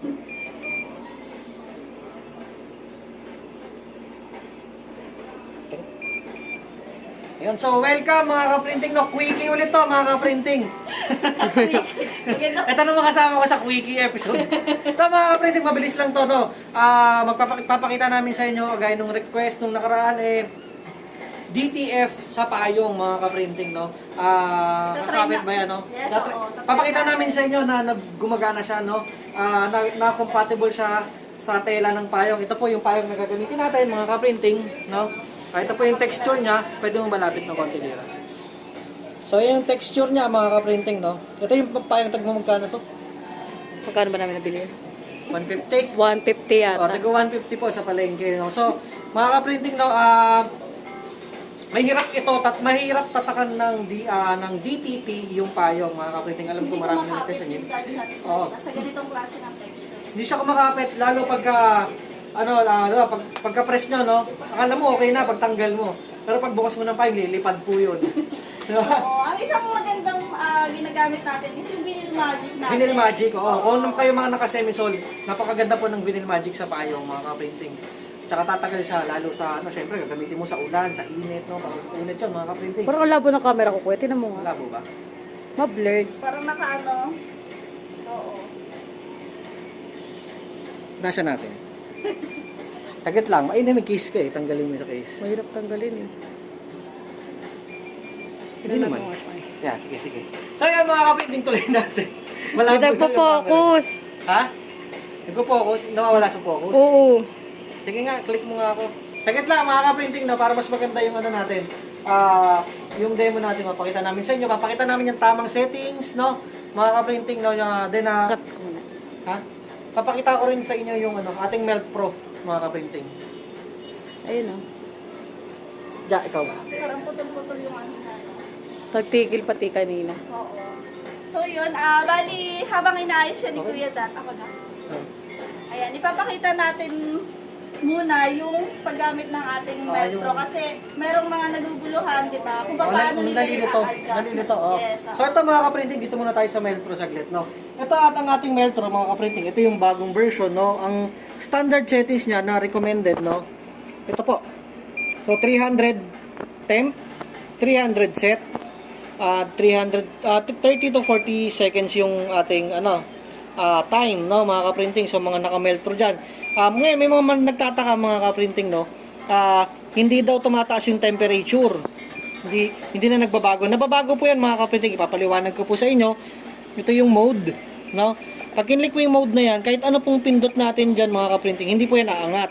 Yun, so welcome mga ka-printing. No, quickie ulit to mga ka-printing. Ito naman kasama ko sa quickie episode. Ito mga ka-printing, mabilis lang to. No? Ah, magpapakita namin sa inyo, gaya nung request nung nakaraan eh, DTF sa payong mga ka-printing, no? Ah, Ito, try kakapit na- ba yan, no? Yes, Natry- oo, tatry Papakita natin. namin sa inyo na naggumagana siya, no? Ah, na, na compatible siya sa tela ng payong. Ito po yung payong na gagamitin natin, mga ka-printing, no? Ah, ito po yung texture niya, pwede mong malapit ng konti dito. So, yan yung texture niya, mga ka-printing, no? Ito yung payong tagmo magkano to? Magkano ba namin nabili? 150. 150 O, yata. taga 150 po sa palengke. No? So, mga ka-printing, no, ah, mahirap ito, tat, mahirap tatakan ng, D, ah, ng DTP yung payong, mga ka-printing. Alam ko marami na hands Oo. ko. Nasa ganitong klase ng texture. Hindi siya kumakapit, lalo pagka, ano, lalo, pag, pagka-press nyo, no? Akala mo okay na, pagtanggal mo. Pero pag bukas mo ng payong, lilipad po yun. Oo, ang isang magandang ah, ginagamit natin is yung Vinyl Magic natin. Vinyl Magic, oo. Kung kayo mga naka-semisol, napakaganda po ng Vinyl Magic sa payong, mga ka-printing. Tsaka tatagal siya, lalo sa, ano, syempre, gagamitin mo sa ulan, sa init, no? Pag init yun, mga ka-printing. Parang ang labo ng camera ko, kuya. Tinan mo nga. Labo ba? Ma-blurred. Parang nakaano. Oo. Nasa natin. Saglit lang. Ay, hindi, may case ka eh. Tanggalin mo sa case. Mahirap tanggalin eh. Hindi Tinan naman. Yeah, sige, sige. So, yan mga kapitling tuloy natin. Hindi Malabo nagpo-focus. yung camera. Ha? Nagpo-focus? Nawawala sa focus? Oo. Sige nga, click mo nga ako. Saglit lang, mga kaprinting na para mas maganda yung ano natin. Ah, yung demo natin, mapakita namin sa inyo. Papakita namin yung tamang settings, no? Mga kaprinting, no? Yung, then, na. ha? Papakita ko rin sa inyo yung ano, ating Melt Pro, mga kaprinting. Ayun o. Ja, ikaw ba? Parang putol-putol yung ano na. no? Nagtigil pati kanina. Oo. So yun, ah bali, habang inaayos siya ni Okay. Kuya Dat, ako na. Ayan, ipapakita natin muna yung paggamit ng ating Ah, Melpro yung- kasi merong mga naguguluhan, di ba? Kung Oh, paano nal- nila nalilito, nalilito, oh. Yes, ah. So ito mga kaprinting, dito muna tayo sa Melpro saglit, no? Ito at ang ating Melpro mga kaprinting, ito yung bagong version, no? Ang standard settings niya na recommended, no? Ito po. So 300 temp, 300 set, ah 300 ah, 30 to 40 seconds yung ating ano ah, time no mga kaprinting so mga naka-meltro diyan. Um, ngayon may mga nagtataka mga kaprinting no. ah, hindi daw tumataas yung temperature. Hindi hindi na nagbabago. Nababago po 'yan mga kaprinting. Ipapaliwanag ko po sa inyo. Ito yung mode, no? Pag kinlik mo yung mode na 'yan, kahit ano pong pindot natin diyan mga kaprinting, hindi po 'yan aangat.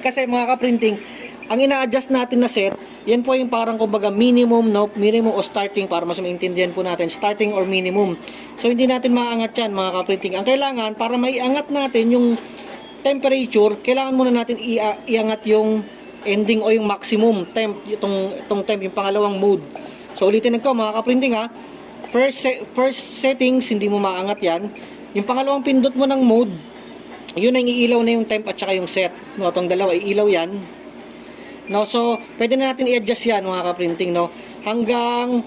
Kasi mga kaprinting, ang ina-adjust natin na set, yan po yung parang kumbaga minimum, no? Minimum o starting para mas maintindihan po natin. Starting or minimum. So, hindi natin maangat yan mga kaprinting. Ang kailangan, para maiangat natin yung temperature, kailangan muna natin iangat yung ending o yung maximum temp, itong, itong temp, yung pangalawang mode. So, ulitin ko mga kaprinting ha. First, se- first settings, hindi mo maangat yan. Yung pangalawang pindot mo ng mode, yun ang iilaw na yung temp at saka yung set. No, itong dalawa, iilaw yan. No, so, pwede na natin i-adjust yan, mga kaprinting, no? Hanggang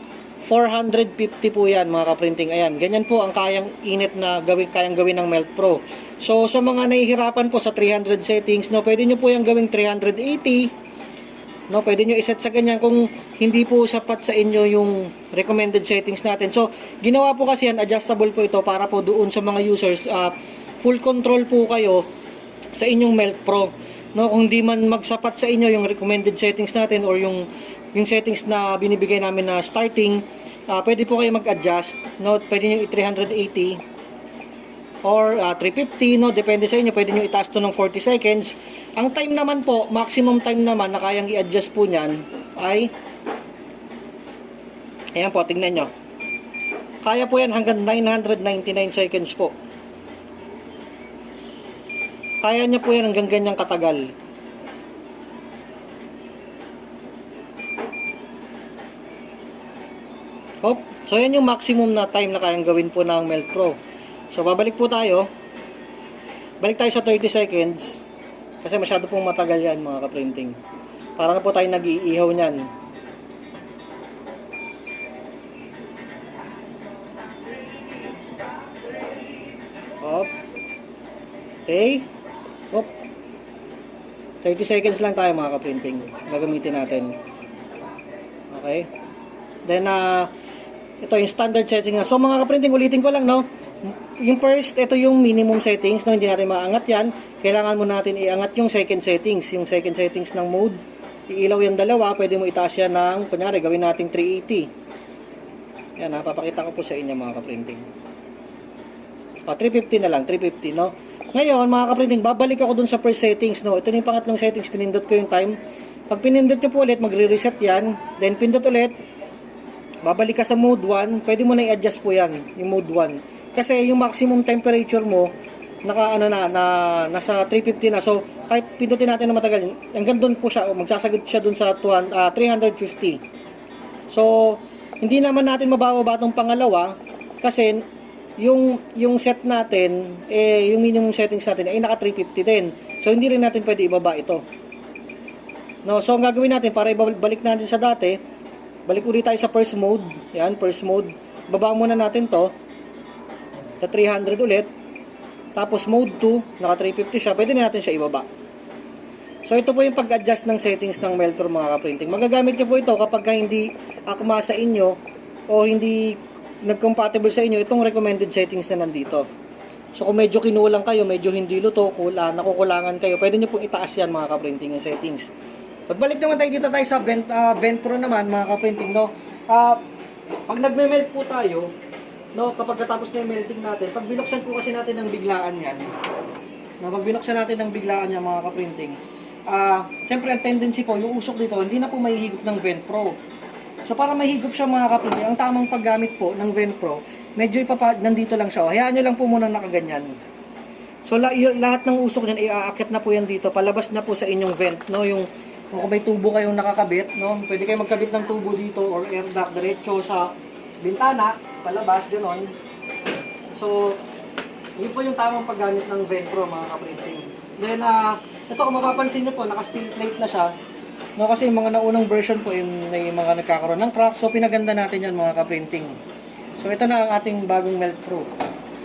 450 po yan, mga kaprinting. Ayan, ganyan po ang kayang init na gawin, kayang gawin ng Melt Pro. So, sa mga nahihirapan po sa 300 settings, no, pwede nyo po yung gawing 380. No, pwede nyo iset sa ganyan kung hindi po sapat sa inyo yung recommended settings natin. So, ginawa po kasi yan, adjustable po ito para po doon sa mga users, ah, full control po kayo sa inyong Melt Pro. No, kung di man magsapat sa inyo yung recommended settings natin or yung yung settings na binibigay namin na starting, ah, pwede po kayo mag-adjust. No, pwede niyo i-380 or ah, 350, no, depende sa inyo. Pwede niyo itaas to ng 40 seconds. Ang time naman po, maximum time naman na kayang i-adjust po niyan ay Ayan po, tingnan nyo. Kaya po yan hanggang 999 seconds po. Kaya niya po yan hanggang ganyang katagal. Hop. So, yan yung maximum na time na kayang gawin po ng Melt Pro. So, babalik po tayo. Balik tayo sa 30 seconds. Kasi masyado pong matagal yan, mga ka-printing. Para na po tayo nag-iihaw niyan. Hop. Okay? Oop. 30 seconds lang tayo mga kaprinting. Gagamitin natin. Okay? Then, ah, ito yung standard setting na. So, mga kaprinting, ulitin ko lang, no? Yung first, ito yung minimum settings, no? Hindi natin maangat yan. Kailangan mo natin iangat yung second settings. Yung second settings ng mode. Iilaw yung dalawa. Pwede mo itaas yan ng, kunyari, gawin natin 380. Yan, ha? Papakita ko po sa inyo, mga kaprinting. O, 350 na lang, 350, no? Ngayon, mga kaprinting, babalik ako dun sa first settings, no? Ito yung pangatlong settings, pinindot ko yung time. Pag pinindot nyo po ulit, magre-reset yan. Then, pindot ulit, babalik ka sa mode 1, pwede mo na i-adjust po yan, yung mode 1. Kasi yung maximum temperature mo, naka ano na, na nasa 350 na. So, kahit pindutin natin na matagal, hanggang doon po siya, o magsasagot siya doon sa 200, ah, 350. So, hindi naman natin mabababa itong pangalawa kasi yung yung set natin, eh, yung minimum settings natin ay naka 350 din. So, hindi rin natin pwede ibaba ito. No, so ang gagawin natin para ibalik natin sa dati, balik ulit tayo sa first mode. Yan, first mode. Baba muna natin to sa 300 ulit. Tapos mode 2, naka 350 siya, pwede na natin siya ibaba. So ito po yung pag-adjust ng settings ng Meltor mga kaprinting. Magagamit nyo po ito kapag ka hindi akma sa inyo o hindi nag-compatible sa inyo itong recommended settings na nandito. So kung medyo kinulang kayo, medyo hindi luto, kula, nakukulangan kayo, pwede nyo pong itaas yan mga kaprinting yung settings. Pagbalik naman tayo dito tayo sa Vent, ah, Vent Pro naman mga kaprinting, no? Ah, pag nagme-melt po tayo, no, kapag katapos na yung melting natin, pag binuksan po kasi natin ng biglaan yan, no, pag binuksan natin ng biglaan yan mga kaprinting, ah, syempre ang tendency po, yung usok dito, hindi na po mahihigop ng Vent Pro. So para mahigop siya mga kaprinting, ang tamang paggamit po ng Vent Pro, medyo ipapa, nandito lang siya. Hayaan nyo lang po muna nakaganyan. So la, lahat ng usok niyan iaakit na po yan dito, palabas na po sa inyong vent, no, yung kung may tubo kayong nakakabit, no, pwede kayo magkabit ng tubo dito or air duct diretso sa bintana, palabas ganoon. So, yun po yung tamang paggamit ng vent pro mga kaprinting. Then, ah, ito kung mapapansin nyo po, naka-steel plate na siya. No, kasi yung mga naunang version po, yung, may mga nagkakaroon ng crack. So, pinaganda natin yan mga kaprinting. So, ito na ang ating bagong melt pro.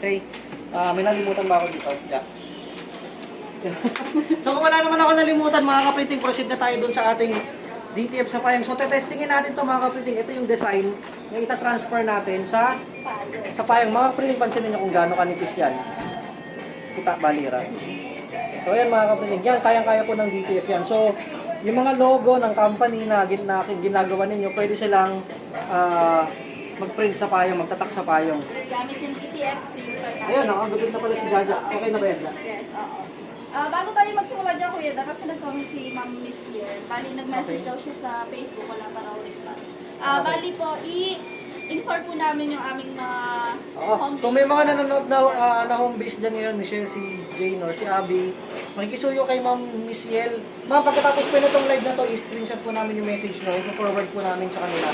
Okay. Ah, may nalimutan ba ako dito? Yeah. so kung wala naman ako nalimutan mga kaprinting, proceed na tayo dun sa ating DTF sa payang. So tetestingin natin to mga kaprinting. Ito yung design na ita-transfer natin sa sa payang. Mga kaprinting, pansinin nyo kung gaano kanipis yan. Kita, balira. So yan mga kaprinting, yan kayang-kaya po ng DTF yan. So yung mga logo ng company na, gin- na ginagawa ninyo, pwede silang ah, mag-print sa payong, magtatak sa payong. Gamit yung printer natin. Ayun, nakagabit na pala si Jaja. Okay na ba yan? Yes, oo. Ah, bago tayo magsimula dyan, Kuya, da, kasi nag-comment si Ma'am Miss here. Bali, nag-message Okay. daw siya sa Facebook, wala pa raw response. Ah, Okay. Bali po, i-inform po namin yung aming mga Oo. home Kung may mga nanonood na, ah, na home base dyan ngayon, Michelle, si Jane or si Abby, makikisuyo kay Ma'am Miss Yel. Ma'am, pagkatapos po na itong live na to, i-screenshot po namin yung message nyo. I-forward po namin sa kanila.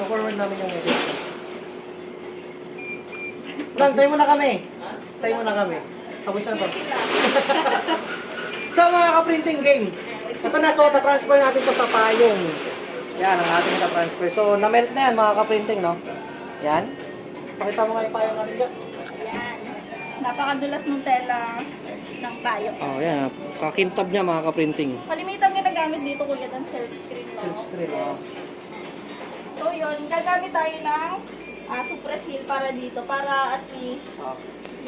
I-forward namin yung message. Lang, tayo muna kami. Tayo muna kami. Tapos na to. so mga ka-printing game. Ito na, so transfer natin to sa payong. Yan, ang ating transfer. So, na-melt na yan mga ka-printing, no? Yan. Pakita mo nga yung payong natin dyan. Ayan. Napakadulas ng tela ng tayo. Oh, yan. Kakintab niya mga ka-printing. Kalimitan ginagamit dito, Kuya, ng silk screen. No? Silk screen, oh. So, yun, gagamit tayo ng ah, Supra Seal para dito, para at least Ah.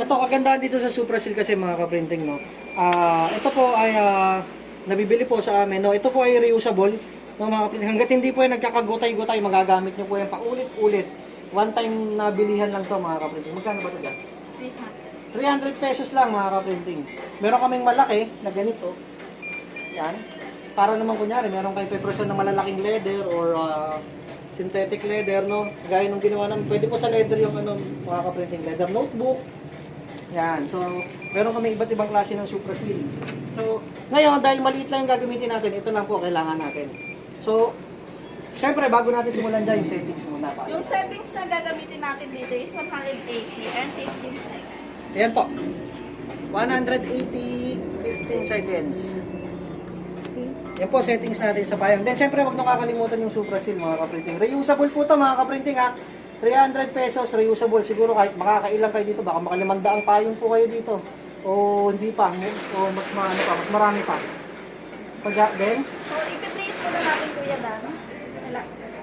Ito, kagandahan dito sa Supra Seal kasi mga ka-printing, no? Ah, ito po ay ah, nabibili po sa amin, no? Ito po ay reusable, no, mga ka-printing. Hanggat hindi po yan nagkakagutay-gutay, magagamit nyo po yan paulit-ulit. One time na bilihan lang to mga ka-printing. Magkano ba ito dyan? wait ha. 300 pesos lang mga ka-printing. Meron kaming malaki na ganito. Yan. Para naman kunyari, meron kayong pepreso ng malalaking leather or ah, synthetic leather, no? Gaya nung ginawa namin. Pwede po sa leather yung ano, mga ka-printing leather notebook. Yan. So, meron kami iba't ibang klase ng Supra Seal. So, ngayon, dahil maliit lang yung gagamitin natin, ito lang po kailangan natin. So, syempre, bago natin simulan dyan, yung settings muna pa. Yung settings na gagamitin natin dito is 180 and 15 seconds. Ayan po. 180, 15 seconds. Yan po settings natin sa payong. Then syempre wag nyo kakalimutan yung Supra Seal mga kaprinting. Reusable po to mga kaprinting ha. 300 pesos reusable. Siguro kahit makakailang kayo dito, baka makalimanda ang payong po kayo dito. O hindi pa? O mas maano pa? Mas marami pa? Pag then, So, na natin Kuya Dan. Wala.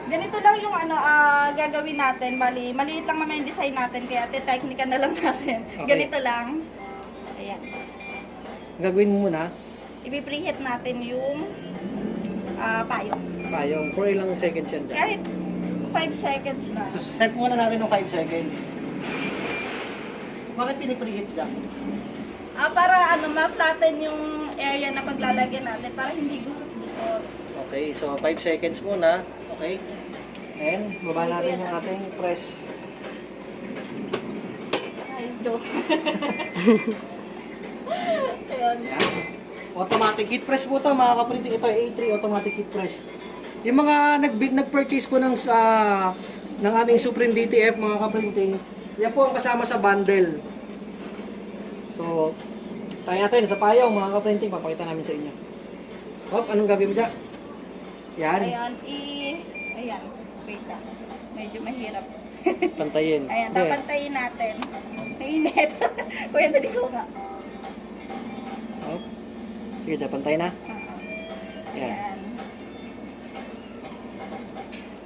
Ganito lang yung ano ah, gagawin natin. Bali, maliit lang naman yung design natin. Kaya te-technical na lang natin. Okay. Ganito lang. Ayan. gagawin mo muna. Ipipreheat natin yung ah, payong. Payong. For ilang seconds yan dyan. Kahit 5 seconds na. So, set muna natin ng 5 seconds. Bakit pinipreheat dyan? Ah, para ano, ma-flatten yung area na paglalagyan natin para hindi gusot-gusot. Okay, so 5 seconds muna. Okay. And, baba natin yung ating press. Ay, joke. Ayan. Yan. Automatic heat press po ito mga kaprinting. Ito ay A3 automatic heat press. Yung mga nag nag-purchase po ng ah, ng aming Supreme DTF mga kaprinting, yan po ang kasama sa bundle. So, tayo natin sa payong mga kaprinting, papakita namin sa inyo. Hop, anong gagawin mo dyan? Yan, Ayan, i... Ayan, wait lang. Medyo mahirap. pantayin. Ayan, There. papantayin natin. Mainit. Kuya, dali ko nga. Hop. Sige, dyan, pantay na. Yan. Ayan.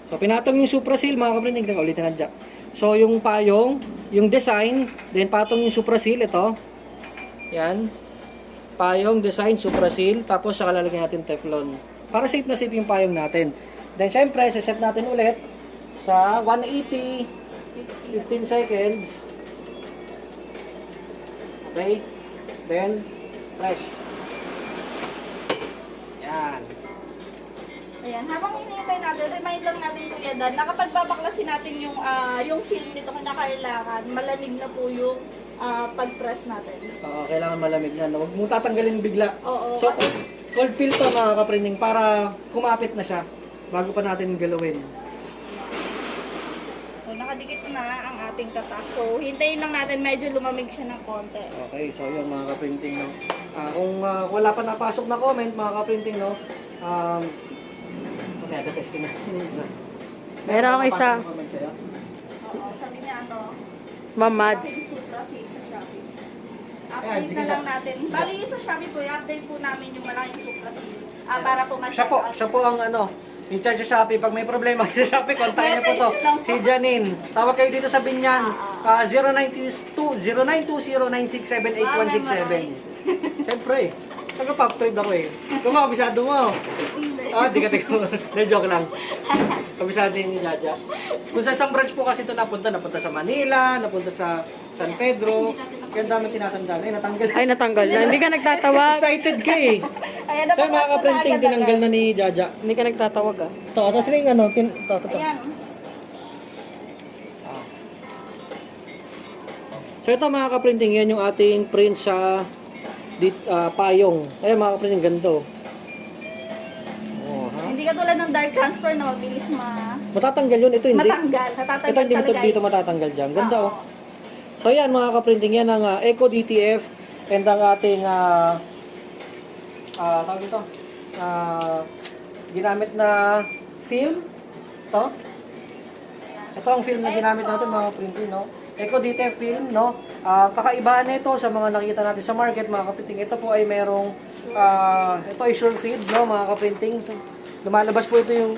So, pinatong yung Supra Seal, mga kaprinting, tingnan ulitin na dyan. So, yung payong, yung design, then patong yung Supra Seal, ito. Yan. Payong, design, Supra Seal, tapos saka lalagyan natin Teflon. Para safe na safe yung payong natin. Then, syempre, set natin ulit sa 180, 15 seconds. Okay. Then, press. Yan. Ayan, habang hinihintay natin, remind lang natin Kuya Dan, na kapag babaklasin natin yung, ah, yung film nito kung nakailangan, malamig na po yung ah, pag-press natin. Oo, kailangan malamig na. Huwag mo tatanggalin bigla. Oo. So, cold fill to mga kaprinding para kumapit na siya bago pa natin galawin. So, nakadikit na ang ating tatak. So, hintayin lang natin medyo lumamig siya ng konti. Okay, so yun mga kaprinting, no? Ah, kung ah, wala pa napasok na comment, mga kaprinting, no? Um, okay, ito testing natin yung isa. Meron akong isa. sabi niya ano, Mamads. ating Supra si sa Shopee. Ayan, Update na lang na. natin. Bali sa Shopee po, i-update po namin yung malaking Supra si Ah, para po mas Siya po, siya po ang ano, in charge sa Shopee. Pag may problema sa Shopee, kontakin niyo po to. Si Janine. Tawag kayo dito sa Binyan. Ah, 092 09209678 Siyempre, taga pop trade ako eh. Kung kabisado mo. Ah, di ka taga Na joke lang. Kabisado ni Jaja. Kung sa isang branch po kasi ito napunta, napunta sa Manila, napunta sa San Pedro. Kaya dami tinatanggal. Eh, natanggal. Ay, natanggal na. Hindi ka nagtatawag. Excited ka eh. Ayan, So yung mga ka-printing, tinanggal na ni Jaja. Hindi ka nagtatawag ah. Ito, tapos rin ano, tin, ito, ito, ito. Ayan. Ah. So ito mga ka-printing, yan yung ating print sa dit, ah, payong. Ayan mga ka-printing, ganito. Oh, ha? Hindi ka tulad ng dark transfer na mabilis ma Matatanggal yun, ito hindi. matanggal. Natatanggal Ito hindi talaga. dito matatanggal dyan. Ganda Oo. oh. So yan mga ka-printing, yan ang ah, Eco DTF and ang ating ah ah tawag ito, ah ginamit na film. Ito. Ito ang film na ginamit natin mga printing, no? Eco DTF film, no? Ah, kakaibahan nito sa mga nakita natin sa market, mga kaprinting. Ito po ay merong, ah, ito ay sure feed, no, mga kaprinting. Lumalabas po ito yung,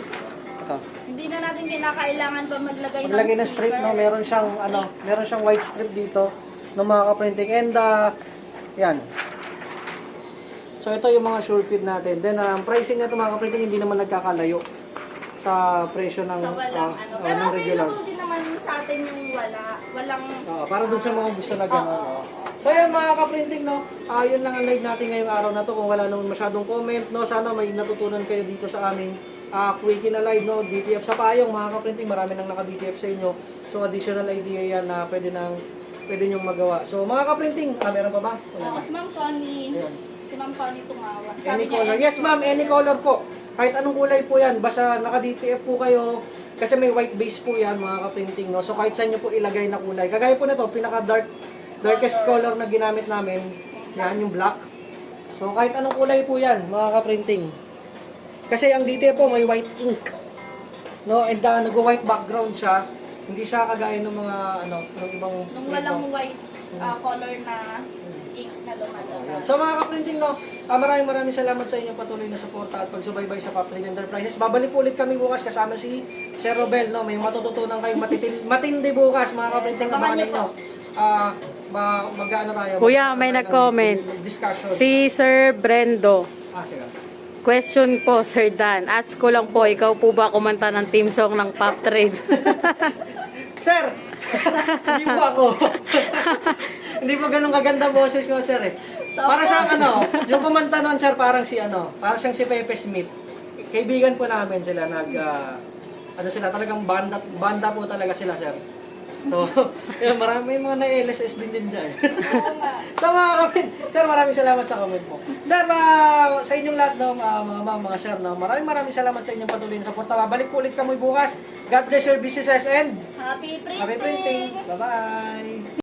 ito. Hindi na natin kinakailangan pa maglagay, Maglagay ng strip, no? Meron siyang, ano, meron siyang white strip dito, ng mga kaprinting. And, ah, yan. So, ito yung mga sure feed natin. Then, ah, ang pricing nito mga kaprinting, hindi naman nagkakalayo sa presyo ng, Sa walang ah, ano. ah, Pero ng regular. available din naman sa atin yung wala. Walang... Oo, para dun sa mga gusto na gano'n. oo. So yan mga ka-printing, no? Ah, yun lang ang live natin ngayong araw na to. Kung wala naman masyadong comment, no? Sana may natutunan kayo dito sa aming ah, quickie na live, no? DTF sa payong, mga ka-printing. Marami nang naka-DTF sa inyo. So additional idea yan na pwede nang pwede nyong magawa. So mga ka-printing, ah, meron pa ba? Wala Oo, na. si Ma'am Connie. Si Ma'am Connie tumawa. Any color. Yes, ma'am, any color po. Kahit anong kulay po yan, basta naka-DTF po kayo. Kasi may white base po yan, mga ka-printing, no? So, kahit saan nyo po ilagay na kulay. Kagaya po nito, pinaka-dark, darkest color na ginamit namin. Yan, yung black. So, kahit anong kulay po yan, mga ka-printing. Kasi ang DTF po, may white ink. No? And uh, nag-white background siya. Hindi siya kagaya ng mga, ano, ng ibang... Nung walang white ah, color na ink. Malo-malo. Ayan. So mga kaprinting, no, ah, maraming maraming salamat sa inyong patuloy na suporta at pagsubaybay sa Pop Trade Enterprises. Babalik po ulit kami bukas kasama si Sir Robel. No? May matututunan kayong matitin, matindi bukas mga kaprinting. Yes, Abangan ninyo. Ah, ma mag-ano tayo? Kuya, may nag-comment. Discussion. Si Sir Brendo. Ah, sige. Question po, Sir Dan. Ask ko lang po, ikaw po ba kumanta ng team song ng Pop Trade? Sir! Hindi po ako. Hindi po ganun kaganda boses ko, sir eh. Para sa ano, yung kumanta nun, sir, parang si ano, parang siyang si Pepe Smith. Kaibigan po namin sila, nag, ah, ano sila, talagang banda, banda po talaga sila, sir. So, yun, marami mga na-LSS din din dyan. So mga kapit, sir, maraming salamat sa comment mo. Sir, ma- sa inyong lahat, no, mga, mga, mga, mga sir, no, maraming maraming salamat sa inyong patuloy na suporta. Babalik po ulit kami bukas. God bless your businesses and Happy printing! happy printing. Bye-bye!